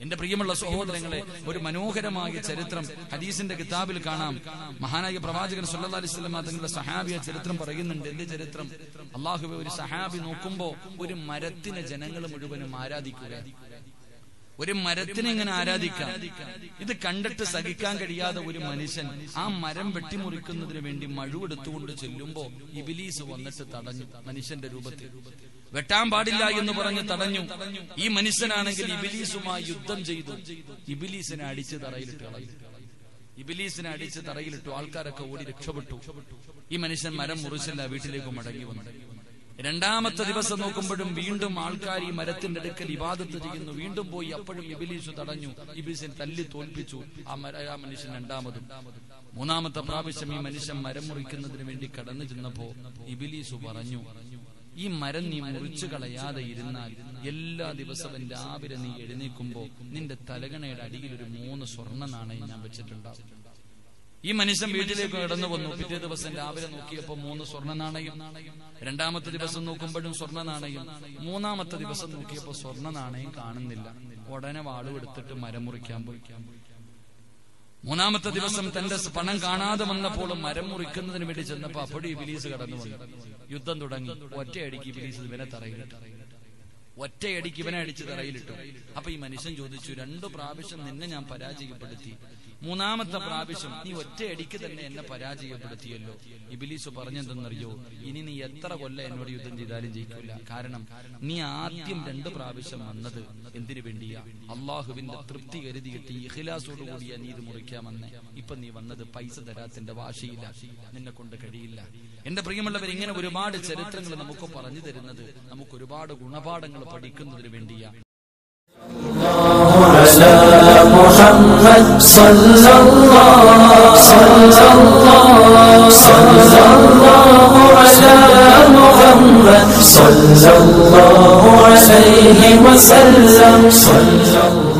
എന്റെ പ്രിയമുള്ള സഹോദരങ്ങളെ ഒരു മനോഹരമായ ചരിത്രം ഹദീസിന്റെ കിതാബിൽ കാണാം. മഹാനായ പ്രവാചകൻ വസല്ലം തങ്ങളുടെ സഹാബിയ ചരിത്രം പറയുന്നുണ്ട്. എന്റെ ചരിത്രം? അള്ളാഹുബെ ഒരു സഹാബി നോക്കുമ്പോ ഒരു മരത്തിനെ ജനങ്ങൾ മുഴുവനും ആരാധിക്കുക ഒരു മരത്തിനെ ഇങ്ങനെ ആരാധിക്കാം. ഇത് കണ്ടിട്ട് സഹിക്കാൻ കഴിയാതെ ഒരു മനുഷ്യൻ ആ മരം വെട്ടിമുറിക്കുന്നതിന് വേണ്ടി മഴുവെടുത്തുകൊണ്ട് ചെല്ലുമ്പോ ഇബിലീസ് വന്നിട്ട് തടഞ്ഞു മനുഷ്യന്റെ രൂപത്തിൽ. വെട്ടാൻ പാടില്ല എന്ന് പറഞ്ഞ് തടഞ്ഞു. ഈ മനുഷ്യനാണെങ്കിൽ ഇബിലീസുമായി യുദ്ധം ചെയ്തു. ഇബിലീസിനെ അടിച്ച് തറയിലിട്ട് കളഞ്ഞു. ഇബിലീസിനെ അടിച്ച് തറയിലിട്ടു. ആൾക്കാരൊക്കെ ഓടി രക്ഷപ്പെട്ടു. ഈ മനുഷ്യൻ മരം മുറിച്ചില്ല വീട്ടിലേക്ക് മടങ്ങി വന്നു. രണ്ടാമത്തെ ദിവസം നോക്കുമ്പോഴും വീണ്ടും ആൾക്കാർ ഈ മരത്തിന്റെ അടുക്കൽ ഇബാദത്ത് ചെയ്യുന്നു. വീണ്ടും പോയി അപ്പോഴും ഇബിലീസ് തടഞ്ഞു. ഇബിലിസിനെ തല്ലി തോൽപ്പിച്ചു. ആ മര ആ മനുഷ്യൻ രണ്ടാമതും. മൂന്നാമത്തെ പ്രാവശ്യം ഈ മനുഷ്യൻ മരം മുറിക്കുന്നതിന് വേണ്ടി കടന്നു ചെന്നപ്പോ ഇബിലീസ് പറഞ്ഞു ഈ മരം നീ മുറിച്ചു കളയാതെ ഇരുന്നാൽ എല്ലാ ദിവസവും രാവിലെ നീ എഴുന്നേക്കുമ്പോ നിന്റെ തലകണയുടെ അടിയിൽ ഒരു മൂന്ന് സ്വർണ നാണയം ഞാൻ വെച്ചിട്ടുണ്ടാവും. ഈ മനുഷ്യൻ വീട്ടിലേക്ക് കടന്നു വന്നു. പിറ്റേ ദിവസം രാവിലെ നോക്കിയപ്പോ മൂന്ന് സ്വർണ നാണയം. രണ്ടാമത്തെ ദിവസം നോക്കുമ്പോഴും സ്വർണ നാണയം. മൂന്നാമത്തെ ദിവസം നോക്കിയപ്പോ സ്വർണ നാണയം കാണുന്നില്ല. ഉടനെ വാളും എടുത്തിട്ട് മരം മുറിക്കാൻ പോയി. മൂന്നാമത്തെ ദിവസം തന്റെ പണം കാണാതെ വന്നപ്പോൾ മരം മുറിക്കുന്നതിന് വേണ്ടി ചെന്നപ്പോ അപ്പോഴും ബിലീസ് കടന്നു വന്നു. യുദ്ധം തുടങ്ങി. ഒറ്റയടിക്ക് ബിലീസ് ഇവനെ തറയിലിട്ടു. ഒറ്റയടിക്ക് ഇവനെ അടിച്ച് തറയിലിട്ടു. അപ്പൊ ഈ മനുഷ്യൻ ചോദിച്ചു രണ്ടു പ്രാവശ്യം നിന്നെ ഞാൻ പരാജയപ്പെടുത്തി. മൂന്നാമത്തെ പ്രാവശ്യം നീ ഒറ്റയടിക്ക് തന്നെ എന്നെ പരാജയപ്പെടുത്തിയല്ലോ. ഇബിലീസ് പറഞ്ഞെന്തെന്നറിയോ ഇനി നീ എത്ര കൊല്ലം എന്നോട് യുദ്ധം ചെയ്താലും ജയിക്കില്ല കാരണം നീ ആദ്യം രണ്ട് പ്രാവശ്യം വന്നത് എന്തിനു വേണ്ടിയാ? അള്ളാഹുവിന്റെ തൃപ്തി കരുതിയിട്ട് ഇഖിലാസോട് കൂടിയ നീ ഇത് മുറിക്കാമെന്ന് ഇപ്പൊ നീ വന്നത് പൈസ തരാത്തിന്റെ വാശിയില്ല നിന്നെ കൊണ്ട് കഴിയില്ല. എന്റെ പ്രിയമുള്ളവർ ഇങ്ങനെ ഒരുപാട് ചരിത്രങ്ങൾ നമുക്ക് പറഞ്ഞു തരുന്നത് നമുക്ക് ഒരുപാട് ഗുണപാഠങ്ങൾ പഠിക്കുന്നതിന് വേണ്ടിയാ. على محمد صلى الله صلى الله صلى الله على محمد صلى الله عليه وسلم صلى الله